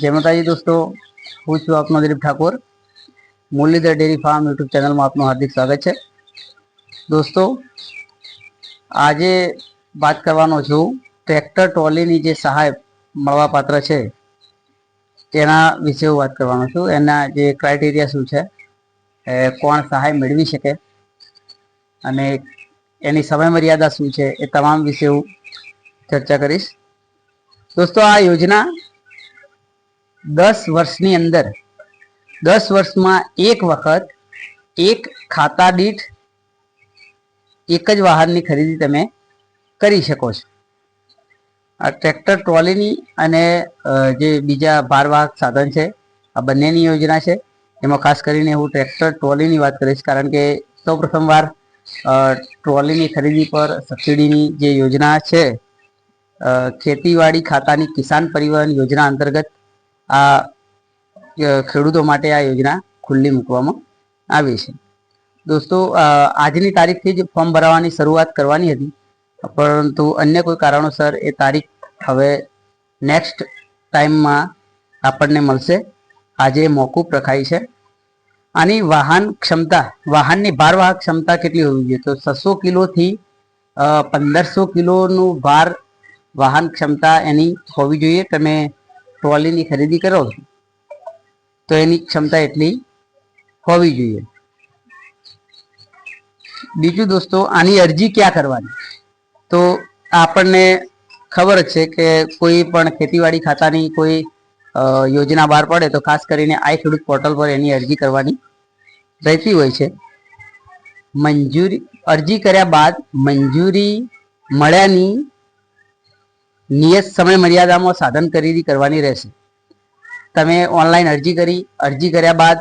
જય માતાજી દોસ્તો, હું છું આપનો Dilip Thakor. Murlidhar dairy farm YouTube ચેનલમાં આપનું હાર્દિક સ્વાગત છે. દોસ્તો, આજે વાત કરવાનો છું, ટ્રેક્ટર ટ્રોલીની જે સહાય મળવાપાત્ર છે, તેના વિશે હું વાત કરવાનો છું. એના જે ક્રાઇટેરિયા શું છે કોણ સહાય મેળવી શકે, અને એની સમયમર્યાદા શું છે, એ તમામ વિશે હું ચર્ચા કરીશ. દોસ્તો, આ યોજના દસ વર્ષની અંદર, દસ વર્ષમાં એક વખત એક ખાતા દીઠ એક જ વાહનની ખરીદી તમે કરી શકો છો. આ ટ્રેક્ટર ટ્રોલીની અને જે બીજા ભારવાહક સાધન છે, આ બંનેની યોજના છે. એમાં ખાસ કરીને હું ટ્રેક્ટર ટ્રોલીની વાત કરીશ, કારણ કે સૌ પ્રથમવાર ટ્રોલીની ખરીદી પર સબસિડીની જે યોજના છે ખેતીવાડી ખાતાની કિસાન પરિવહન યોજના અંતર્ગત આ ખેડૂતો માટે આ યોજના ખુલ્લી મૂકવામાં આવી છે. દોસ્તો આજની તારીખથી જ ફોર્મ ભરાવાની શરૂઆત કરવાની હતી, પરંતુ અન્ય કોઈ કારણોસર એ તારીખ હવે નેક્સ્ટ ટાઈમમાં આપણને મળશે. આજે મોકૂફ રખાઈ છે. આની વાહન ક્ષમતા, વાહનની ભારવાહક ક્ષમતા કેટલી હોવી જોઈએ? તો છસો કિલોથી પંદરસો કિલોનું ભાર વાહન ક્ષમતા એની હોવી જોઈએ. તમે ટ્રોલીની ખરીદી કરો છો, તો એની ક્ષમતા એટલી હોવી જોઈએ. બીજું દોસ્તો, આની અરજી ક્યાં કરવાની? તો આપણને ખબર છે કે કોઈ પણ ખેતીવાડી ખાતાની કોઈ યોજના બહાર પડે તો ખાસ કરીને આઈ ખેડૂત પોર્ટલ પર એની અરજી કરવાની રહેતી હોય છે. મંજૂરી, અરજી કર્યા બાદ મંજૂરી મળ્યાની નિયત સમય મર્યાદામાં સાધન ખરીદી કરવાની રહેશે. તમે ઓનલાઈન અરજી કરી, અરજી કર્યા બાદ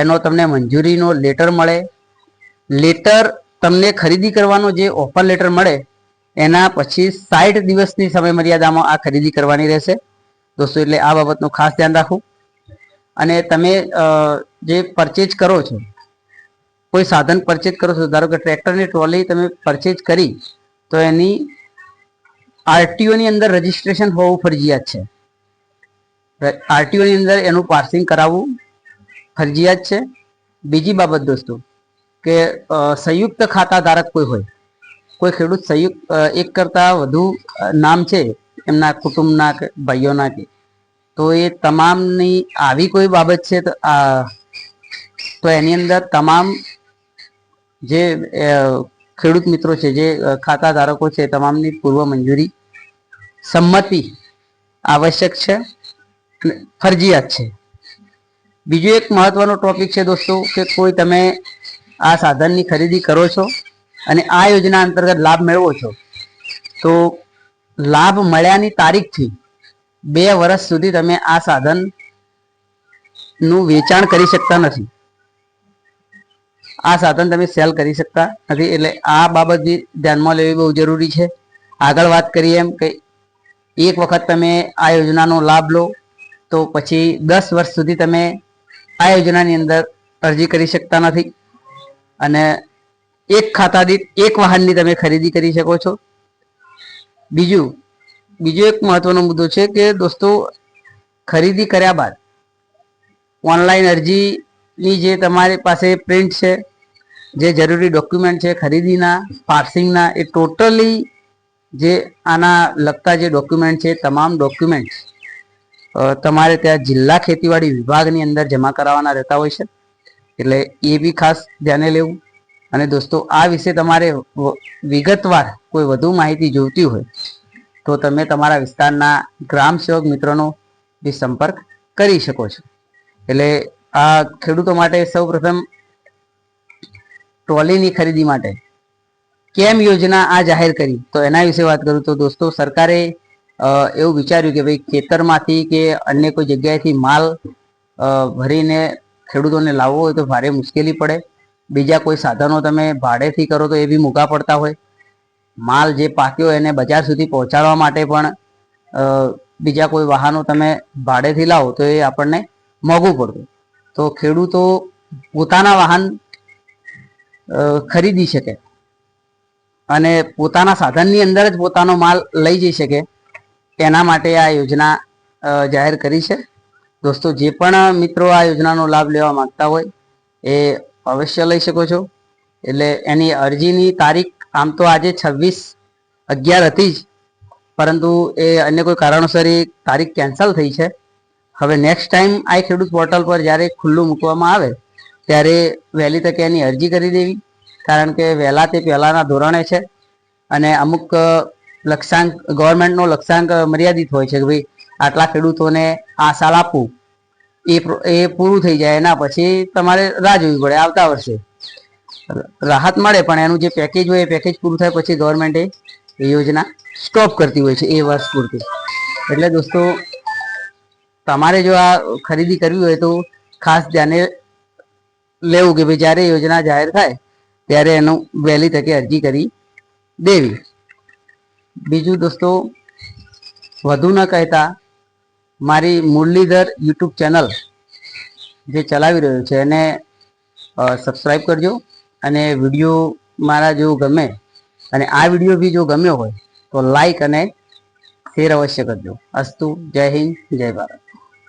એનો તમને મંજૂરીનો લેટર મળે. લેટર તમને ખરીદી કરવાનો જે ઓફર લેટર મળે, એના પછી સાઠ દિવસની સમય મર્યાદામાં આ ખરીદી કરવાની રહેશે. દોસ્તો, એટલે આ બાબતનું ખાસ ધ્યાન રાખવું અને તમે જે પરચેજ કરો છો, કોઈ સાધન પરચેજ કરો છો, ધારો કે ટ્રેક્ટરની ટ્રોલી તમે પરચેજ કરી, તો એની આરટીઓ ની અંદર રજીસ્ટ્રેશન હોવું ફરજિયાત છે. આરટીઓ ની અંદર એનું પાર્સિંગ કરાવવું ફરજિયાત છે. બીજી બાબત દોસ્તો, કે સંયુક્ત ખાતા ધારક કોઈ હોય, કોઈ ખેડૂત સંયુક્ત એક કરતા વધુ નામ છે એમના કુટુંબના કે ભાઈઓના કે, તો એ તમામની આવી કોઈ બાબત છે તો, આ, તો એની અંદર તમામ જે ખેડૂત મિત્રો છે, જે ખાતા ધારકો છે, તમામની પૂર્વ મંજૂરી સંમતિ આવશ્યક છે અને ફરજિયાત છે. બીજું એક મહત્વનો ટોપિક છે દોસ્તો, કે કોઈ તમે આ સાધનની ખરીદી કરો છો અને આ યોજના અંતર્ગત લાભ મેળવો છો, તો લાભ મળ્યાની તારીખથી બે વર્ષ સુધી તમે આ સાધનનું વેચાણ કરી શકતા નથી. આ સાધન તમે સેલ કરી શકતા નથી. એટલે આ બાબતની ધ્યાનમાં લેવી બહુ જરૂરી છે. આગળ વાત કરીએ એમ કે એક વખત તમે આ યોજનાનો લાભ લો, તો પછી દસ વર્ષ સુધી તમે આ યોજનાની અંદર અરજી કરી શકતા નથી. અને એક ખાતા દીઠ એક વાહનની તમે ખરીદી કરી શકો છો. બીજું, બીજો એક મહત્વનો મુદ્દો છે કે દોસ્તો, ખરીદી કર્યા બાદ ઓનલાઈન અરજીની જે તમારી પાસે પ્રિન્ટ છે, જે જરૂરી ડોક્યુમેન્ટ છે, ખરીદીના પાર્સિંગના એ ટોટલી જે આના લગતા જે ડોક્યુમેન્ટ છે તમામ ડોક્યુમેન્ટ્સ તમારે ત્યાં જિલ્લા ખેતીવાડી વિભાગની અંદર જમા કરાવવાના રહેતા હોય છે. એટલે એ બી ખાસ ધ્યાને લેવું. અને દોસ્તો, આ વિશે તમારે વિગતવાર કોઈ વધુ માહિતી જોઈતી હોય, તો તમે તમારા વિસ્તારના ગ્રામ સેવક મિત્રોનો બી સંપર્ક કરી શકો છો. એટલે આ ખેડૂતો માટે સૌપ્રથમ ટ્રોલીની ખરીદી માટે કેમ યોજના આ જાહેર કરી? તો એના વિશે વાત કરું તો દોસ્તો, સરકારે એવું વિચાર્યું કે ભાઈ ખેતરમાંથી કે અન્ય કોઈ જગ્યાએથી માલ ભરીને ખેડૂતોને લાવવો હોય તો ભારે મુશ્કેલી પડે. બીજા કોઈ સાધનો તમે ભાડેથી કરો તો એ બી મોંઘા પડતા હોય. માલ જે પાક્યો એને બજાર સુધી પહોંચાડવા માટે પણ બીજા કોઈ વાહનો તમે ભાડેથી લાવો તો એ આપણને મોંઘું પડતું. તો ખેડૂતો પોતાના વાહન ખરીદી શકે અને પોતાના સાધનની અંદર જ પોતાનો માલ લઈ જઈ શકે. એના માટે આ યોજના જાહેર કરી છે. દોસ્તો, જે પણ મિત્રો આ યોજનાનો લાભ લેવા માંગતા હોય એ અવશ્ય લઈ શકો છો. એટલે એની અરજીની તારીખ આમ તો આજે છવ્વીસ અગિયાર હતી જ, પરંતુ એ અન્ય કોઈ કારણોસર એ તારીખ કેન્સલ થઈ છે. હવે નેક્સ્ટ ટાઈમ આ ખેડૂત પોર્ટલ પર જ્યારે ખુલ્લું મૂકવામાં આવે, ત્યારે વહેલી તકે એની અરજી કરી દેવી. કારણ કે વહેલા તે પહેલાંના ધોરણે છે અને અમુક લક્ષ્યાંક ગવર્મેન્ટનો લક્ષ્યાંક મર્યાદિત હોય છે કે ભાઈ આટલા ખેડૂતોને આ સાલ આપવું. એ એ પૂરું થઈ જાય, એના પછી તમારે રાહ જોવી પડે આવતા વર્ષે. રાહત મળે, પણ એનું જે પેકેજ હોય એ પેકેજ પૂરું થાય પછી ગવર્મેન્ટ એ યોજના સ્ટોપ કરતી હોય છે એ વર્ષ પૂરતી. એટલે દોસ્તો તમારે જો આ ખરીદી કરવી હોય તો ખાસ ધ્યાને લેવું કે ભાઈ જ્યારે યોજના જાહેર થાય, ત્યારે એનું વહેલી તકે અરજી કરી દેવી. બીજું દોસ્તો, વધુ ન કહેતા મારી મુરલીધર યુટ્યુબ ચેનલ જે ચલાવી રહ્યો છે, એને સબસ્ક્રાઈબ કરજો અને વીડિયો મારા જો ગમે અને આ વીડિયો બી જો ગમ્યો હોય તો લાઈક અને શેર અવશ્ય કરજો. અસ્તુ, જય હિન્દ, જય ભારત.